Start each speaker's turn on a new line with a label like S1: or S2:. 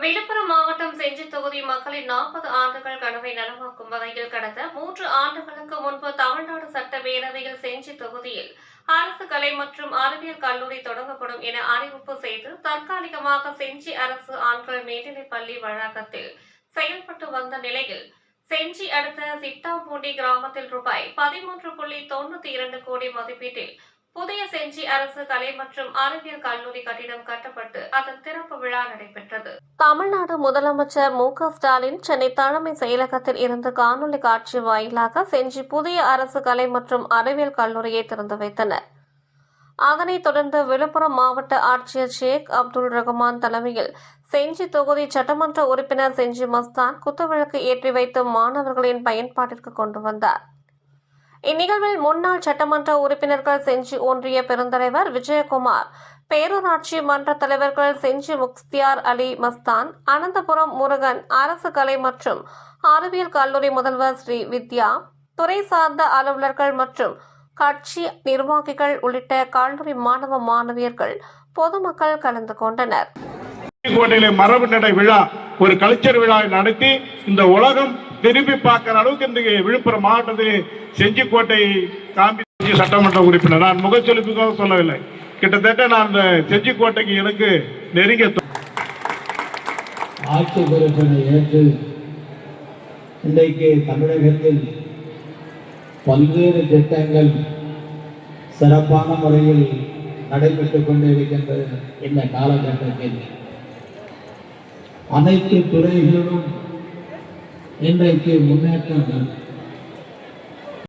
S1: விழுப்புரம் மாவட்டம் செஞ்சி தொகுதி மக்களின் நாற்பது ஆண்டுகள் கனவை நனவாக்கும் வகையில் கடந்த மூன்று ஆண்டுகளுக்கு முன்பு தமிழ்நாடு சட்டப்பேரவையில் செஞ்சி தொகுதியில் அரசு கலை மற்றும் அறிவியல் கல்லூரி தொடங்கப்படும் என அறிவிப்பு செய்து தற்காலிகமாக செஞ்சி அரசு ஆண்கள் மேல்நிலைப் பள்ளி வளாகத்தில் செயல்பட்டு வந்த நிலையில் செஞ்சி அடுத்த சிட்டாம்பூண்டி கிராமத்தில் ரூபாய் பதிமூன்று புள்ளி தொண்ணூத்தி இரண்டு கோடி மதிப்பீட்டில் புதிய செஞ்சி அரசு கலை மற்றும் அறிவியல் கல்லூரி கட்டிடம் கட்டப்பட்டு அதன் திறப்பு விழா நடைபெற்றது. தமிழ்நாடு முதலமைச்சர் மு க ஸ்டாலின் சென்னை தலைமை செயலகத்தில் இருந்து காணொலி காட்சி வாயிலாக செஞ்சி புதிய அரசு கலை மற்றும் அறிவியல் கல்லூரியை திறந்து வைத்தனர். அதனைத் தொடர்ந்து விழுப்புரம் மாவட்ட ஆட்சியர் ஷேக் அப்துல் ரஹ்மான் தலைமையில் செஞ்சி தொகுதி சட்டமன்ற உறுப்பினர் செஞ்சி மஸ்தான் குத்துவிளக்கு ஏற்றி வைத்து மாணவர்களின் பயன்பாட்டிற்கு கொண்டு வந்தார். இந்நிகழ்வில் முன்னாள் சட்டமன்ற உறுப்பினர்கள் செஞ்சி ஒன்றிய பெருந்தலைவர் விஜயகுமார் பேரூராட்சி மன்ற தலைவர்கள் செஞ்சி முக்தியார் அலி மஸ்தான் அனந்தபுரம் முருகன் அரசு கலை மற்றும் அறிவியல் கல்லூரி முதல்வர் ஸ்ரீ வித்யா துறை சார்ந்த அலுவலர்கள் மற்றும் கட்சி நிர்வாகிகள் உள்ளிட்ட கல்லூரி மாணவ மாணவியர்கள் பொதுமக்கள் கலந்து கொண்டனர்.
S2: மரபு நடை விழா ஒரு கல்ச்சர் விழா நடத்தி இந்த உலகம் திரும்பி பார்க்கிற அளவுக்கு இன்றைக்கு விழுப்புரம் மாவட்டத்தில் செஞ்சிக்கோட்டை காந்தி சட்டமன்ற உறுப்பினர். நான் முகச்சொலிப்புக்காக சொல்லவில்லை. கிட்டத்தட்ட நான் இந்த செஞ்சிக்கோட்டைக்கு எனக்கு நெருங்கிய
S3: ஆட்சி பொறுப்பினை ஏற்று இன்றைக்கு தமிழகத்தில் பல்வேறு திட்டங்கள் சிறப்பான முறையில் நடைபெற்றுக் கொண்டிருக்கின்ற இந்த காலகட்டத்தில். அனைத்து துறைகளிலும் இன்றைக்கு முன்னேற்றம்